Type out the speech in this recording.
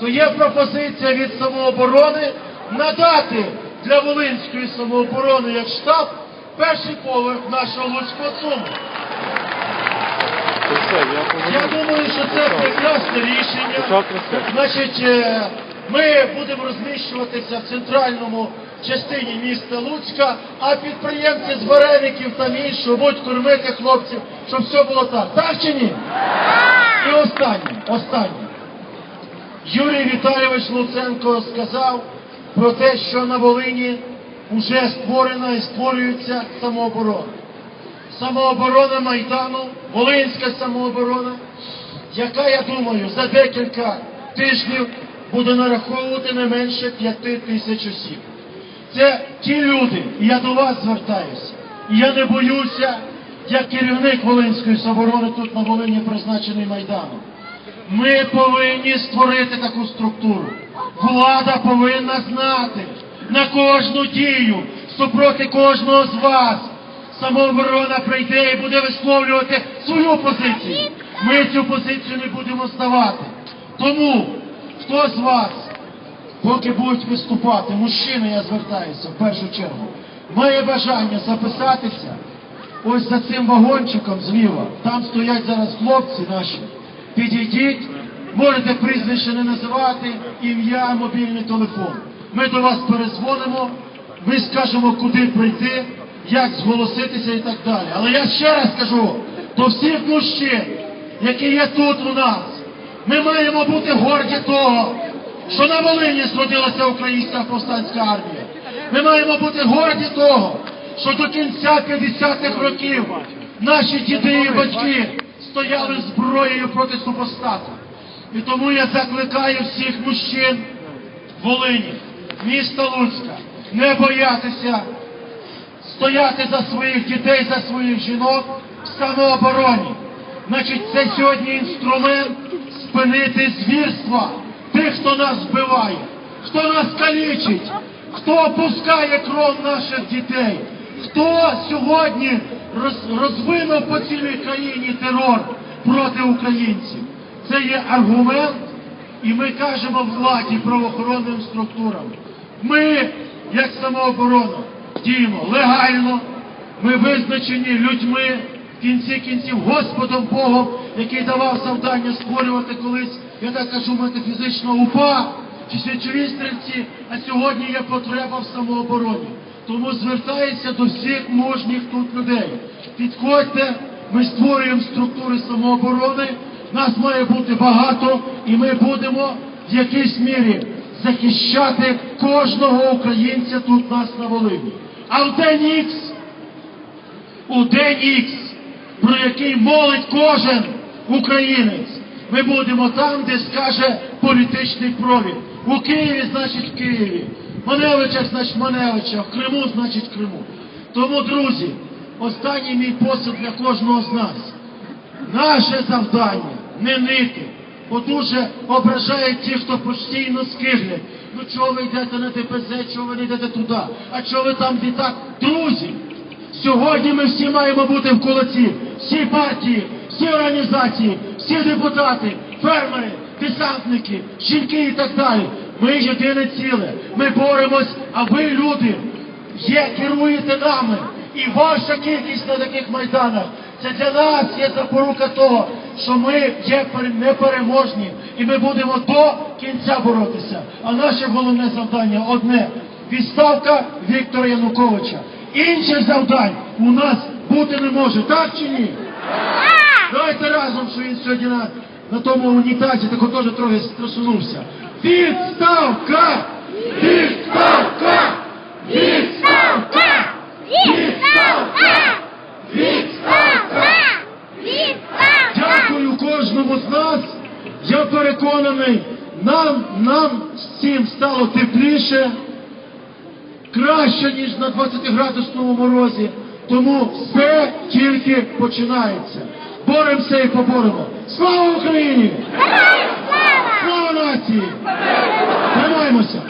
то є пропозиція від самооборони надати для Волинської самооборони як штаб перший поверх нашого Луцького все, я думаю, що це прекрасне рішення. Значить, е, ми будемо розміщуватися в центральному частині міста Луцька, а підприємці з вареників там іншого будуть кормити хлопців, щоб все було так. Так чи ні? І останнє, останнє. Юрій Віталійович Луценко сказав про те, що на Волині вже створена і створюється самооборона. Самооборона Майдану, Волинська самооборона, яка, я думаю, за декілька тижнів буде нараховувати не менше п'яти тисяч осіб. Це ті люди, і я до вас звертаюся. І я не боюся, як керівник Волинської самооборони тут на Волині призначений Майданом. Ми повинні створити таку структуру. Влада повинна знати на кожну дію супроти кожного з вас. Самооборона прийде і буде висловлювати свою позицію. Ми цю позицію не будемо здавати. Тому хто з вас, поки будуть виступати, мужчини, я звертаюся в першу чергу, має бажання записатися ось за цим вагончиком зліва. Там стоять зараз хлопці наші. Підійдіть, можете прізвище не називати, ім'я, мобільний телефон. Ми до вас перезвонимо, ми скажемо, куди прийти, як зголоситися і так далі. Але я ще раз кажу до всіх мужчин, які є тут у нас, ми маємо бути горді того, що на Волині зродилася українська повстанська армія. Ми маємо бути горді того, що до кінця 50-х років наші діди і батьки стояли зброєю проти супостата. І тому я закликаю всіх мужчин Волині, міста Луцька, не боятися стояти за своїх дітей, за своїх жінок в самообороні. Значить, це сьогодні інструмент спинити звірства тих, хто нас вбиває, хто нас калічить, хто опускає кров наших дітей, хто сьогодні розвинув по цілій країні терор проти українців. Це є аргумент, і ми кажемо владі правоохоронним структурам. Ми, як самооборона, діємо легально, ми визначені людьми, в кінці кінців Господом Богом, який давав завдання створювати колись, я так кажу, метафізично упа чи свічові стрільці, а сьогодні є потреба в самообороні. Тому звертаюся до всіх мужніх тут людей. Підходьте, ми створюємо структури самооборони, нас має бути багато, і ми будемо в якійсь мірі захищати кожного українця тут нас на Волині. А в день Ікс у день Ікс, про який молить кожен українець. Ми будемо там, де скаже політичний провід. У Києві, значить, в Києві. В Маневичах, значить, в Маневичах, в Криму, значить, Криму. Тому, друзі, останній мій посуд для кожного з нас. Наше завдання не нити, бо дуже ображають ті, хто постійно скиглять. Ну чого ви йдете на ДПЗ, чого ви не йдете туди? А чого ви там відтак? Друзі, сьогодні ми всі маємо бути в кулаці. Всі партії, всі організації, всі депутати, фермери, десантники, жінки і так далі. Ми єдине ціле. Ми боремось, а ви, люди, є, керуєте нами. І ваша кількість на таких майданах це для нас є запорука того, що ми є непереможні, і ми будемо до кінця боротися. А наше головне завдання одне відставка Віктора Януковича. Інших завдань у нас бути не може, так чи ні? Давайте разом, що він сьогодні на, на тому унітазі так теж трохи страсунувся. Відставка! Відставка! Відставка! Відставка! Відставка! Відставка! Дякую кожному з нас. Я переконаний, нам, нам всім стало тепліше, краще, ніж на 20-градусному морозі. Тому все тільки починається. Боремося і поборемо. Слава Україні! Нації! Тримаємося!